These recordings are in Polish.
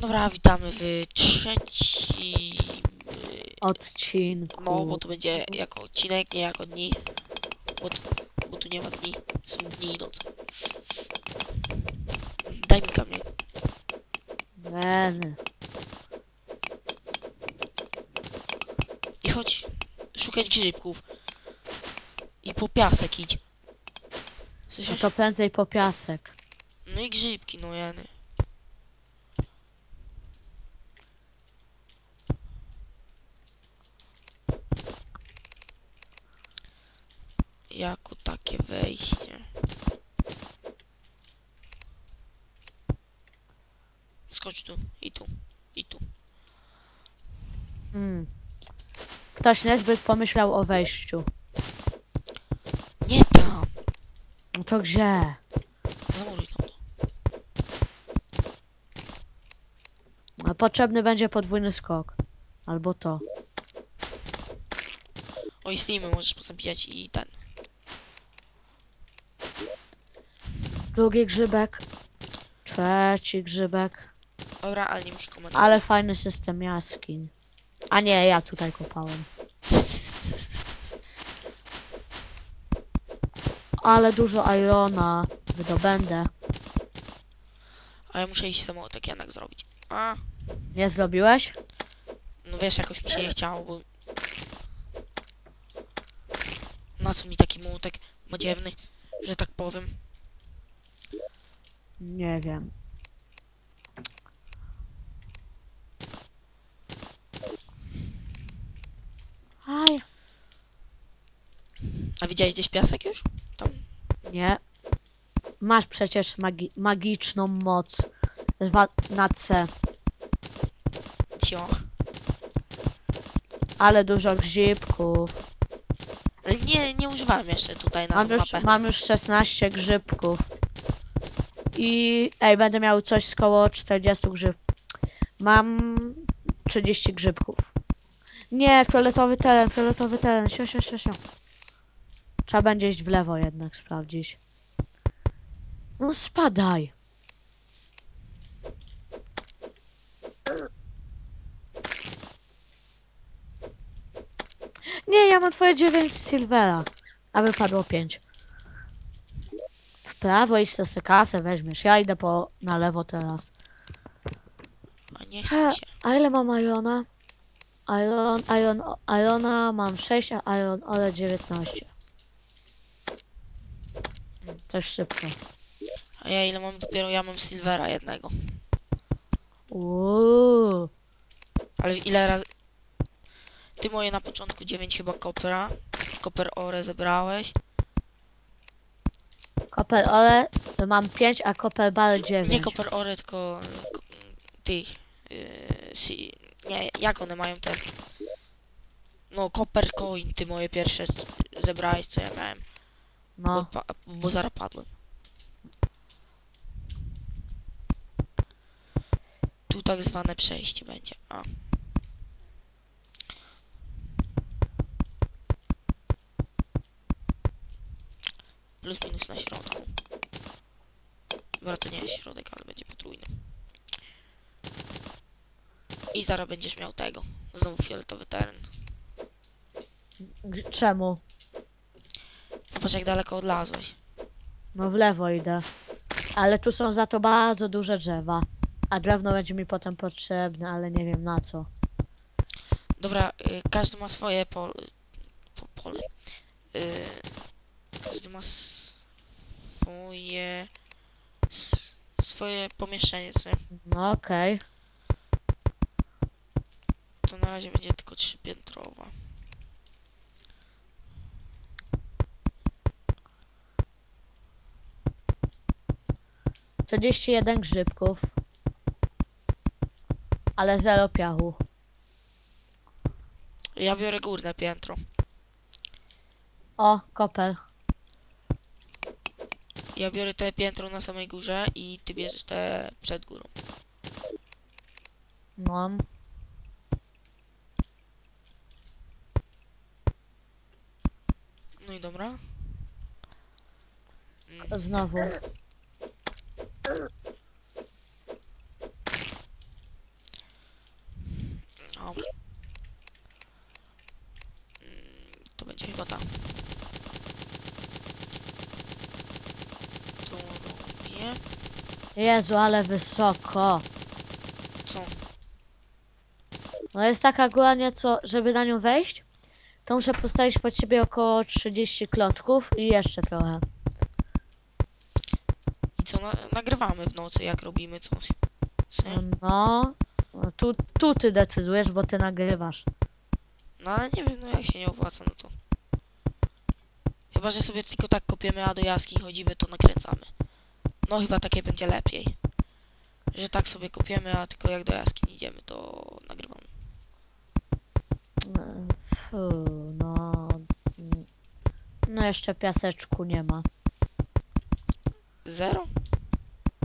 Dobra, witamy w trzecim... odcinku. No, bo to będzie jako odcinek, nie jako dni. Bo, tu- bo tu nie ma dni, są dni i noce. Daj mi kamień. Ben. I chodź szukać grzybków. I po piasek idź. No Słyszysz? to prędzej po piasek. No i grzybki, no jeny. Jako takie wejście. Skocz tu, i tu, i tu. Mm. Ktoś niezbyt pomyślał o wejściu. Nie tam! No to gdzie? Zamuruj tam to. A Potrzebny będzie podwójny skok. Albo to. Oj, slimy możesz pozabijać i ten. Drugi grzybek. Trzeci grzybek. Dobra, ale nie muszę komentować. Ale fajny system jaskiń. A nie, ja tutaj kopałem. Ale dużo irona wydobędę. A ja muszę iść samochód jednak zrobić. A, Nie zrobiłeś? no wiesz, jakoś mi się nie chciało, bo... Na co mi taki młotek badziewny, że tak powiem. Nie wiem. Aj, A widziałeś gdzieś piasek już? Tam. nie. Masz przecież magi magiczną moc Dwa- na C, Cio. ale dużo grzybków. Ale nie, nie używałem jeszcze tutaj na Mam tą już, mapę. mam już 16 grzybków. I ej, będę miał coś z koło 40 grzybków. Mam 30 grzybków. Nie, fioletowy teren, fioletowy teren. Sio, sio, sio, sio. Trzeba będzie iść w lewo jednak sprawdzić. No spadaj. Nie, ja mam twoje 9 silvera. A wypadło 5. Prawo iść to se kasę weźmiesz. Ja idę po na lewo teraz. A nie chcę się. A ile mam Irona? Iron, Iron, Irona mam 6, a Iron Ore 19. Mm, Coś szybko. A ja ile mam dopiero? Ja mam Silvera jednego. Uuu. Ale ile razy... Ty moje na początku 9 chyba kopera. Koper ore zebrałeś. Koper Ore mam 5, a Koper Bar 9. Nie koper ore, tylko... ko- Tych... Yy, si, nie, jak one mają te... No, koper coin, ty moje pierwsze z- zebrałeś, co ja miałem. Bo, No, pa, bo zaraz padłem. Tu tak zwane przejście będzie. A. Plus minus na środku. Dobra, to nie jest środek, ale będzie potrójny. I zaraz będziesz miał tego. Znowu fioletowy teren. G- czemu? Popatrz jak daleko odlazłeś. No w lewo idę. Ale tu są za to bardzo duże drzewa. A drewno będzie mi potem potrzebne, ale nie wiem na co. Dobra, y, każdy ma swoje pole. Po, pole. Y, każdy ma s- swoje pomieszczenie, co nie? No okej. To na razie będzie tylko trzypiętrowa. Czterdzieści jeden grzybków. Ale zero piachu. Ja biorę górne piętro. O, koper. Ja biorę te piętro na samej górze i ty bierzesz te przed górą. Mam. No i dobra. Mm, Znowu. Jezu, ale wysoko. Co? No jest taka góra nieco, żeby na nią wejść, to muszę postawić pod siebie około 30 klocków i jeszcze trochę. I co, na, nagrywamy w nocy, jak robimy coś. Co? No, no tu, tu ty decydujesz, bo ty nagrywasz. No ale nie wiem, no jak się nie opłaca, no to... Chyba, że sobie tylko tak kopiemy, a do jaskiń chodzimy, to nakręcamy. No chyba takie będzie lepiej. Że tak sobie kopiemy, a tylko jak do jaskiń idziemy, to nagrywamy. Fu, no. mm. No jeszcze piaseczku nie ma. Zero?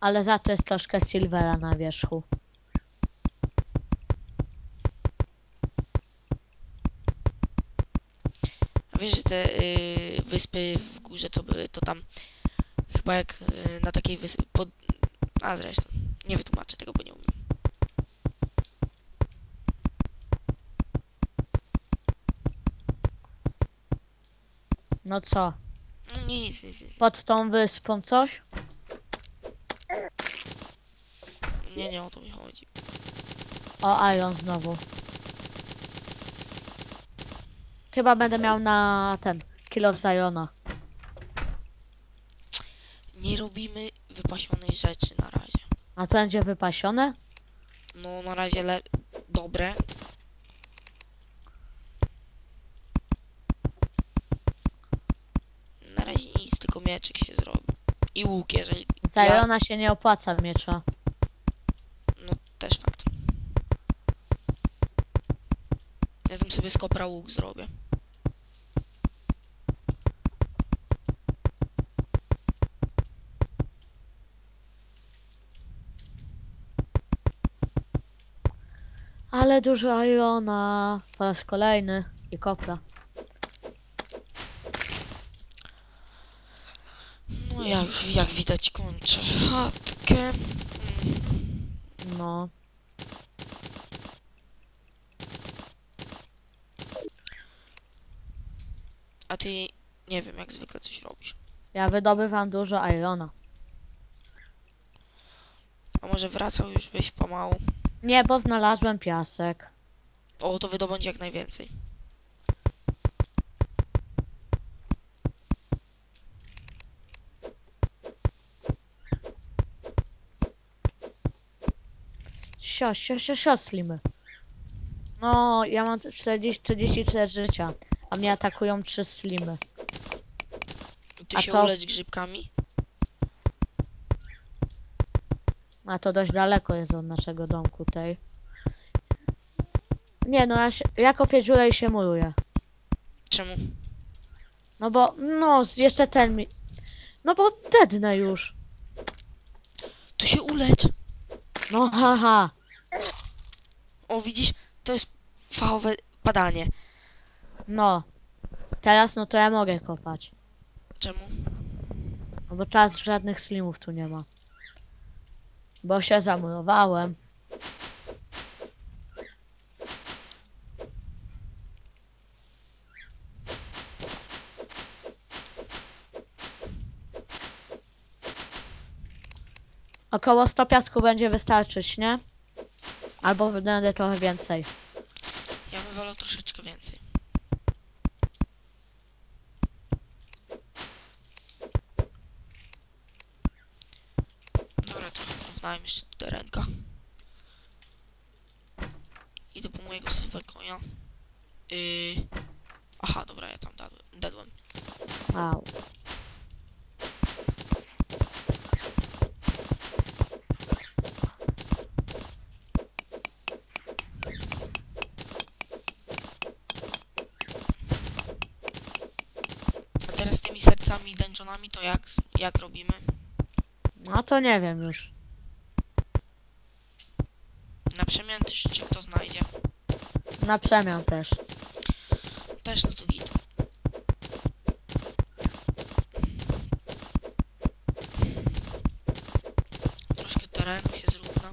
Ale za to jest troszkę silvera na wierzchu. A wiesz, że te y, wyspy w górze, co były, to tam chyba jak y, na takiej wyspie... Pod... A zresztą, nie wytłumaczę tego, bo nie umiem. No co? No, Nic, nic, nic. Pod tą wyspą coś? Nie, nie o to mi chodzi. O, Iron znowu. Chyba będę miał na ten. Kill of Ziona. Nie robimy wypasionej rzeczy na razie. A to będzie wypasione? No, na razie le... dobre. Na razie nic, tylko mieczyk się zrobi. I łuk, jeżeli... Ziona się nie opłaca miecza. No, też fakt. Ja tam sobie z kopra łuk zrobię. Ale dużo Irona. Po raz kolejny. I kopra. No ja już, jak widać, kończę chatkę. No. A ty, nie wiem, jak zwykle coś robisz. Ja wydobywam dużo Irona. A może wracał już byś pomału? Nie, bo znalazłem piasek. O, to wydobądź jak najwięcej. Sio, sio, sio, sio, slimy. No, ja mam 40, 34 życia. A mnie atakują 3 slimy. I ty A się to- ulecz grzybkami? A to dość daleko jest od naszego domku tej. Nie no, ja, się, ja kopię dziurę i się muruję. Czemu? No bo, no, jeszcze ten mi... No bo dednę już. Tu się ulecz! No haha. O, widzisz? To jest fachowe badanie. No. Teraz no to ja mogę kopać. Czemu? No bo czas żadnych slimów tu nie ma. Bo się zamurowałem. Około 100 piasku będzie wystarczyć, nie? Albo będę trochę więcej. Ja bym wolał troszeczkę więcej. Dobra, trochę porównałem jeszcze do terenka. Idę po mojego silvercoina. Yy... Aha, dobra, ja tam dadłem. Au. A teraz z tymi sercami i dungeonami to jak, jak robimy? No to nie wiem już. Na przemian czy, czy kto znajdzie? Na przemian też. Też no to git. Troszkę terenu się zrówna.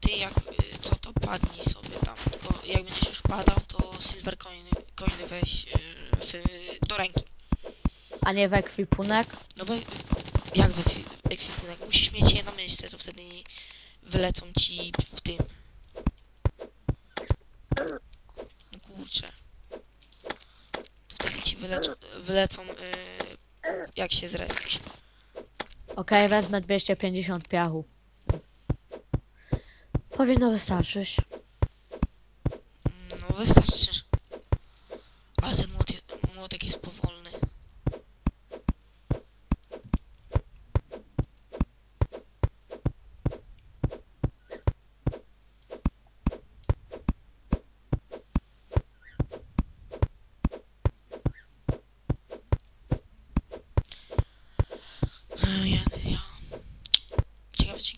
Ty jak, y, co to padnij sobie tam, tylko jak będziesz już padał, to silver coiny, coiny weź y, w, do ręki. A nie w ekwipunek. No we, jak w ekwi- ekwipunek? Musisz mieć je na myszce, to wtedy wylecą ci w tym. No kurczę. Wtedy ci wylecą, wylecą yy, jak się zrespisz. Okej, wezmę 250 piachu. Powinno wystarczyć. No wystarczy. Ale ten młot je, młotek jest powolny. E, Ja, ja. Ciekawe, czy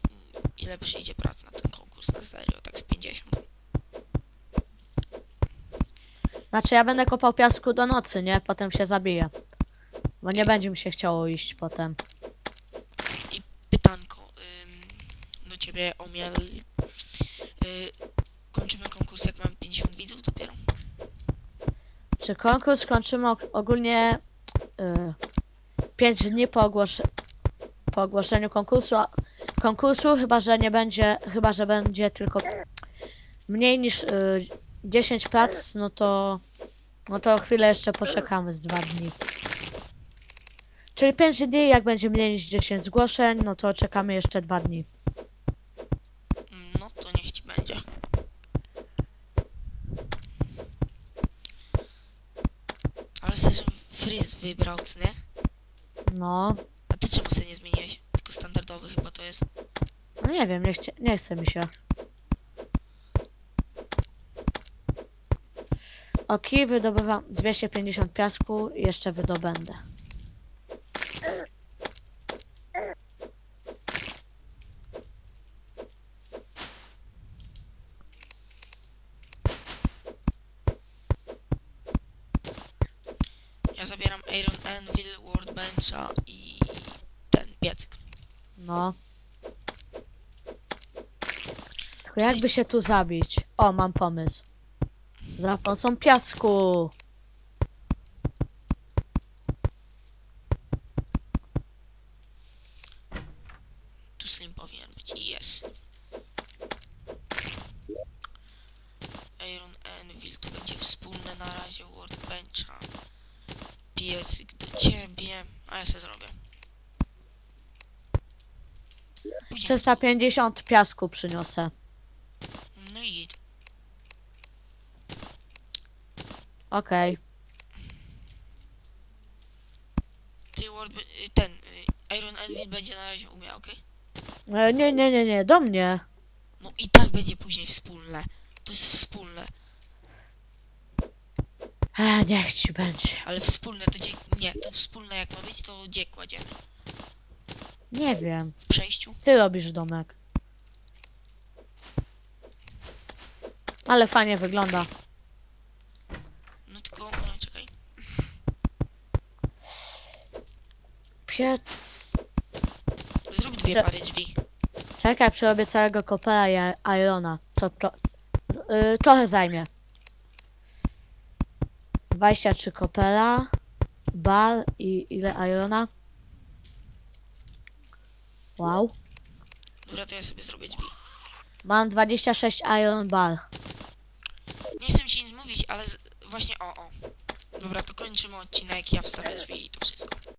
ile przyjdzie prac na ten konkurs na serio, tak z 50. Znaczy ja będę kopał piasku do nocy, nie? Potem się zabiję. Bo nie będzie mi się chciało iść potem. pytanko ym, do ciebie, Omiel. Y, kończymy konkurs, jak mam 50 widzów dopiero. Czy konkurs kończymy og- ogólnie 5 dni po, ogłos po ogłoszeniu konkursu, a- konkursu, chyba że nie będzie, chyba że będzie tylko mniej niż y, 10 prac, no to no to chwilę jeszcze poczekamy z 2 dni. Czyli 5 dni, jak będzie mniej niż 10 zgłoszeń, no to czekamy jeszcze 2 dni. No to niech ci będzie. Ale sobie Frizz wybrał, co nie? No, A ty czemu sobie jest. no nie wiem, nie, chcie, nie chce mi się. Ok, wydobywam 250 piasku i jeszcze wydobędę. Ja zabieram Iron Anvil, Workbencha i ten piecyk. No. Tylko jakby się tu zabić? O, mam pomysł. Za pomocą piasku. Tu slim powinien być jest. Iron Anvil to będzie wspólne na razie Workbencha. Piecyk do ciebie. A ja sobie zrobię. Później 350 piasku przyniosę. No i git. Okej. Ty y, ten y, Iron Anvil będzie na razie umiał, okej? E, Nie, nie, nie, nie, do mnie. No i tak będzie później wspólne. To jest wspólne, E, niech ci będzie. ale wspólne to. Nie, to wspólne jak ma być, to gdzie kładziemy? Nie wiem. W przejściu? Ty robisz domek. Ale fajnie wygląda. No tylko, no, czekaj. Piec. Zrób dwie Że- pary drzwi. Czekaj, przerobię całego kopera i Irona. Co to? Yy, trochę zajmie. 23 kopera, bar i ile Irona? Wow. Dobra, to ja sobie zrobię drzwi. Mam 26 Iron bar. Nie chcę ci nic mówić, ale z... właśnie o, o. Dobra, to kończymy odcinek, ja wstawię drzwi i to wszystko.